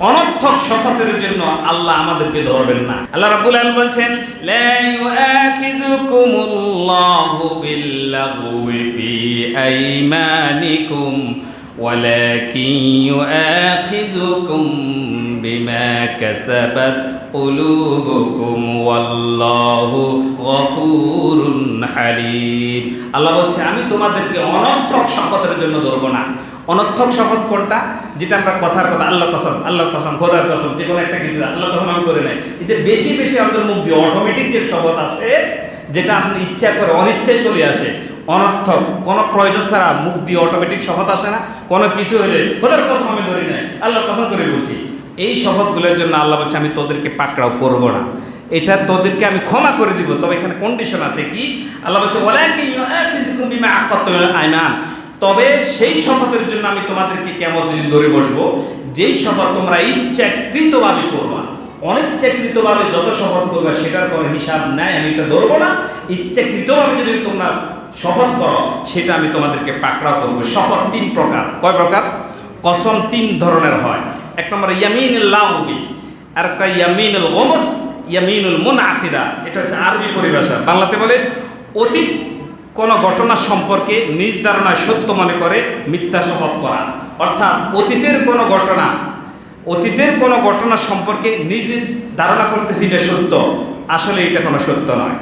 অনর্থক শপথের জন্য আল্লাহ আমাদেরকে ধরবেন না। আল্লাহ রাব্বুল আলামিন বলছেন, লা ইউআকিদুকুমুল্লাহু বিল্লাগুই ফি আইমানিকুম, ওয়ালাকিন ইউআকিদুকুম বিমা কাসাবাত। কুলুবুকুম ওয়াল্লাহু গফুরুন হালিম আল্লাহ বলছে, আমি তোমাদেরকে অনর্থক শপথের জন্য ধরবো না। অনর্থক শপথ কোনটা? যেটা আমরা কথার কথা আল্লাহ কসম আল্লাহ কসম, খোদার কসম, যে কোনো একটা কিছু আল্লাহ কসম আমি করে নেয় এই যে বেশি বেশি আমাদের মুখ দিয়ে অটোমেটিক যে শপথ আসে, যেটা আপনি ইচ্ছা করে অনিচ্ছায় চলে আসে, অনর্থক, কোনো প্রয়োজন ছাড়া মুখ দিয়ে অটোমেটিক শপথ আসে না। কোনো কিছু হলে খোদার কসম আমি ধরি নাই, আল্লাহর কসম করে বলছি। এই শপথগুলোর জন্য আল্লাহ বলছে, আমি তোদেরকে পাকড়াও করব না। এটা তোদেরকে আমি ক্ষমা করে দিব। তবে এখানে কন্ডিশন আছে কি? আল্লাহ বলছে আইমান তবে সেই শপথের জন্য আমি তোমাদেরকে কেমন দিন ধরে বসবো, যেই শপথ তোমরা ইচ্ছাকৃতভাবে করবা। অনিচ্ছাকৃতভাবে যত শপথ করবে, সেটার কোনো হিসাব নাই, আমি এটা ধরবো না। ইচ্ছাকৃতভাবে যদি তোমরা শপথ করো, সেটা আমি তোমাদেরকে পাকড়াও করব। শপথ তিন প্রকার। কয় প্রকার? কসম তিন ধরনের হয়। এক নম্বর ইয়ামিন লাউবি আর একটা ইয়ামিনুল গোমস, ইয়ামিনুল মুন আকিদা এটা হচ্ছে আরবি পরিভাষা। বাংলাতে বলে, অতীত কোনো ঘটনা সম্পর্কে নিজ ধারণায় সত্য মনে করে মিথ্যা শপথ করা। অর্থাৎ অতীতের কোনো ঘটনা, অতীতের কোনো ঘটনা সম্পর্কে নিজে ধারণা করতেছি এটা সত্য। আসলে এটা কোনো সত্য নয়।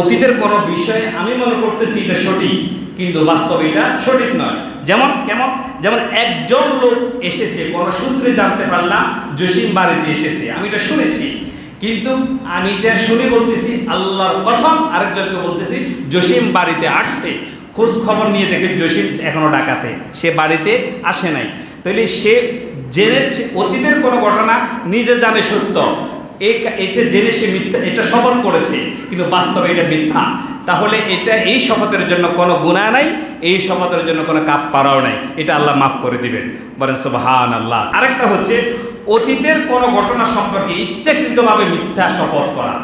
অতীতের কোনো বিষয়ে আমি মনে করতেছি এটা সঠিক, কিন্তু বাস্তবে এটা সঠিক নয়। যেমন, কেমন? যেমন একজন লোক এসেছে, কোনো সূত্রে জানতে পারলাম, জসিম বাড়িতে এসেছে। আমি এটা শুনেছি। কিন্তু আমি এটা শুনে বলতেছি, আল্লাহর কসম, আরেকজনকে বলতেছি, জসিম বাড়িতে আসছে। খোঁজ খবর নিয়ে দেখে জসিম এখনও ডাকাতে। সে বাড়িতে আসে নাই। তাহলে সে জেনেছে অতীতের কোনো ঘটনা নিজে জানে সত্য। এটা জেনে সে মিথ্যা, এটা শপথ করেছে। কিন্তু বাস্তবে এটা মিথ্যা। তাহলে এটা এই শপথের জন্য কোনো গুণা নাই, এই শপথের জন্য কোনো কাপ পারাও নাই। এটা আল্লাহ মাফ করে দিবেন। বলেন সুবহান আল্লাহ আরেকটা হচ্ছে, অতীতের কোনো ঘটনা সম্পর্কে ইচ্ছাকৃতভাবে মিথ্যা শপথ করা।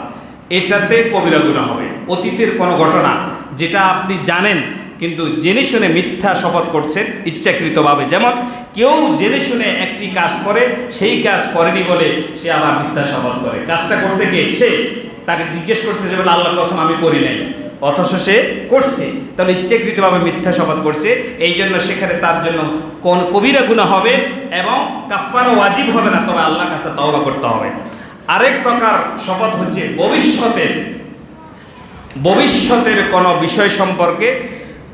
এটাতে কবিরা গুণা হবে। অতীতের কোনো ঘটনা যেটা আপনি জানেন, কিন্তু জেনে শুনে মিথ্যা শপথ করছেন, ইচ্ছাকৃতভাবে। যেমন, কেউ জেনে শুনে একটি কাজ করে, সেই কাজ করেনি বলে সে আবার মিথ্যা শপথ করে। কাজটা করছে কে? সে। তাকে জিজ্ঞেস করছে যে, বলে আল্লাহ কসম, আমি করি নাই। অথচ সে করছে। তাহলে ইচ্ছাকৃতভাবে মিথ্যা শপথ করছে। এই জন্য সেখানে তার জন্য কোন কবিরা গুণা হবে এবং কাফারও ওয়াজিব হবে না। তবে আল্লাহর কাছে তওবা করতে হবে। আরেক প্রকার শপথ হচ্ছে ভবিষ্যতের। ভবিষ্যতের কোনো বিষয় সম্পর্কে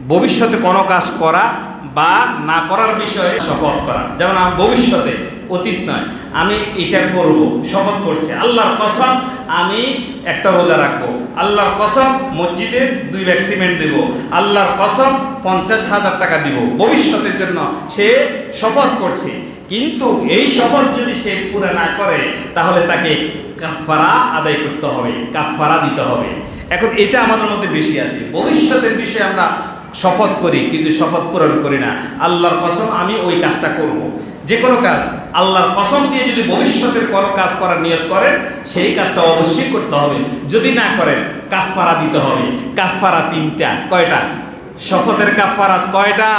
ভবিষ্যতে কোনো কাজ করা বা না করার বিষয়ে শপথ করা। যেমন ভবিষ্যতে অতীত নয়। আমি এটা করব, শপথ করছি। আল্লাহর কসম আমি একটা রোজা রাখব। আল্লাহর কসম, মসজিদে দুই ব্যাগ সিমেন্ট দেবো। আল্লাহর কসম, পঞ্চাশ হাজার টাকা দিব। ভবিষ্যতের জন্য সে শপথ করছে। কিন্তু এই শপথ যদি সে পুরো না করে, তাহলে তাকে কাফারা আদায় করতে হবে কাফারা দিতে হবে। এখন এটা আমাদের মধ্যে বেশি আছে। ভবিষ্যতের বিষয়ে আমরা শপথ করি, কিন্তু শপথ পূরণ করি না। আল্লাহর কসম, আমি ওই কাজটা করব। যে কোনো কাজ, আল্লাহর কসম দিয়ে যদি ভবিষ্যতের কোনো কাজ করার নিয়ত করেন, সেই কাজটা অবশ্যই করতে হবে। যদি না করেন কাফারা দিতে হবে। কাফারা তিনটা। কয়টা? শপথের কাফারাত কয়টা?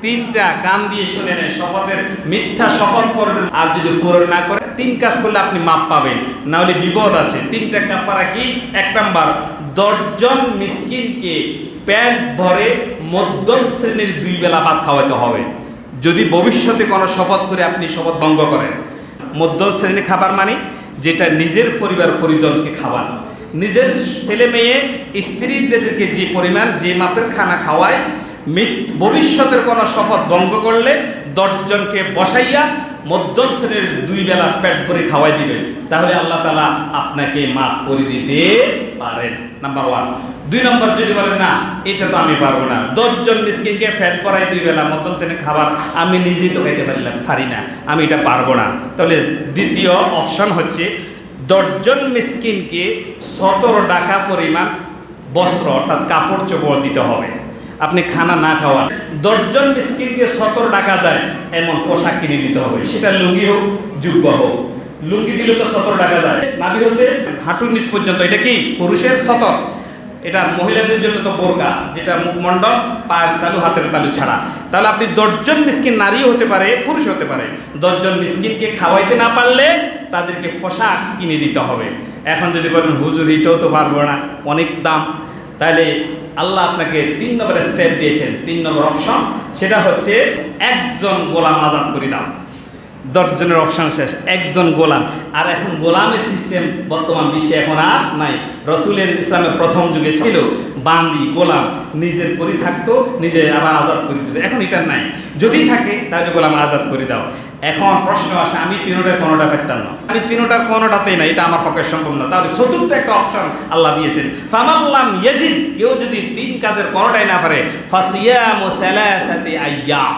তিনটা। কান দিয়ে শুনে নেন, শপথের মিথ্যা শপথ করবেন। আর যদি পূরণ না করে, তিন কাজ করলে আপনি মাপ পাবেন। না হলে বিপদ আছে। তিনটা কাফারা কি? এক নাম্বার, দশজন মিসকিনকে প্যাট ভরে মধ্যম শ্রেণির দুই বেলা ভাত খাওয়াতে হবে। যদি ভবিষ্যতে কোনো শপথ করে আপনি শপথ ভঙ্গ করেন, মধ্যম শ্রেণির খাবার মানে যেটা নিজের পরিবার পরিজনকে খাওয়ান নিজের ছেলে মেয়ে, স্ত্রীদেরকে যে পরিমাণ, যে মাপের খানা খাওয়ায় ভবিষ্যতের কোনো শপথ ভঙ্গ করলে দশজনকে বসাইয়া মধ্যম শ্রেণির দুই বেলা পেট ভরে খাওয়াই দিবেন। তাহলে আল্লাহ তালা আপনাকে মাফ করে দিতে পারেন। নাম্বার ওয়ান দুই নম্বর যদি বলেন, না, এটা তো আমি পারব না। দশজন মিসকিনকে ফ্যাট পরাই দুই বেলা মধ্যম শ্রেণির খাবার আমি নিজেই তো খাইতে পারলাম, পারি না। আমি এটা পারব না। তাহলে দ্বিতীয় অপশন হচ্ছে, দশজন মিসকিনকে সতেরো টাকা পরিমাণ বস্ত্র, অর্থাৎ কাপড় চোপড় দিতে হবে। আপনি খানা না খাওয়ান। দশজন মিসকিনকে সতেরো টাকা যায়, এমন পোশাক কিনে দিতে হবে। সেটা লুঙ্গি হোক যুব্ব হোক। লুঙ্গি দিলে তো সতেরো টাকা যায়। নাবি হতে হাঁটুর নিচ পর্যন্ত, এটা কি পুরুষের সতর? এটা মহিলাদের জন্য তো বোরকা, যেটা মুখমণ্ডল, পায়ের তালু, হাতের তালু ছাড়া। তাহলে আপনি দশজন মিসকিন নারীও হতে পারে পুরুষ হতে পারে। দশজন মিসকিনকে খাওয়াইতে না পারলে তাদেরকে পোশাক কিনে দিতে হবে। এখন যদি বলেন, হুজুর, এটাও তো পারব না, অনেক দাম। তাহলে আল্লাহ আপনাকে তিন নম্বর স্টেপ দিয়েছেন, তিন নম্বর অপশন সেটা হচ্ছে একজন গোলাম আজাদ করে দাও। দশজনের অপশন শেষ, একজন গোলাম। আর এখন গোলামের সিস্টেম বর্তমান বিশ্বে এখন আর নাই। রসুলের ইসলামের প্রথম যুগে ছিল বান্দি, গোলাম, নিজের পরি থাকতো, নিজে আবার আজাদ করে দিত। এখন এটা নাই। যদি থাকে, তাহলে গোলাম আজাদ করে দাও। এখন প্রশ্ন আসে, আমি তিনোটার কোনোটা ফেরতাম না। আমি তিনোটার কোনোটাতেই না এটা আমার পক্ষে সম্ভব না। তাহলে চতুর্থ একটা অপশন আল্লাহ দিয়েছেন। ফামাল্লাম ইয়াজিদ, কেউ যদি তিন কাজের কোনোটাই না পারে, ফাসিয়ামু সালাসাতি আইয়াম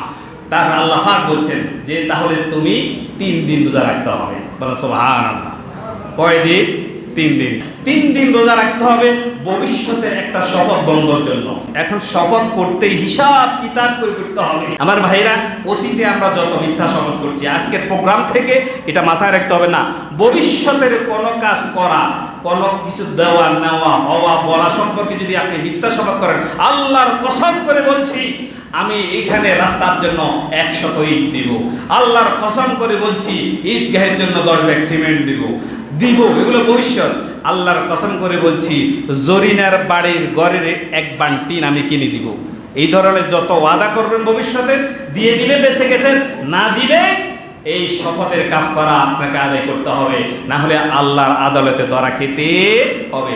তার আল্লাহ পাক বলছেন যে, তাহলে তুমি তিন দিন রোজা রাখতে হবে। বলো সোহান আল্লাহ কয় দিন তিন দিন। তিন দিন রোজা রাখতে হবে ভবিষ্যতের একটা শপথ বন্ধর জন্য। এখন শপথ করতে হিসাব কিতাব করে করতে হবে। আমার ভাইরা অতীতে আমরা যত মিথ্যা শপথ করছি, আজকের প্রোগ্রাম থেকে এটা মাথায় রাখতে হবে না। ভবিষ্যতের কোনো কাজ করা, কোনো কিছু দেওয়া, নেওয়া, হওয়া, বলা সম্পর্কে যদি আপনি মিথ্যা শপথ করেন, আল্লাহর কসম করে বলছি, আমি এখানে রাস্তার জন্য একশত ইট দিব। আল্লাহর কসম করে বলছি, ঈদগাহের জন্য দশ ব্যাগ সিমেন্ট দিব। দিব, এগুলো ভবিষ্যৎ। আল্লাহর কসম করে বলছি, জরিনার বাড়ির গড়ের এক বান টিন আমি কিনে দিব। এই ধরনের যত ওয়াদা করবেন ভবিষ্যতে, দিয়ে দিলে বেঁচে গেছেন, না দিলে এই শপথের কাপড়া আপনাকে আদায় করতে হবে। না হলে আল্লাহর আদালতে ধরা খেতে হবে।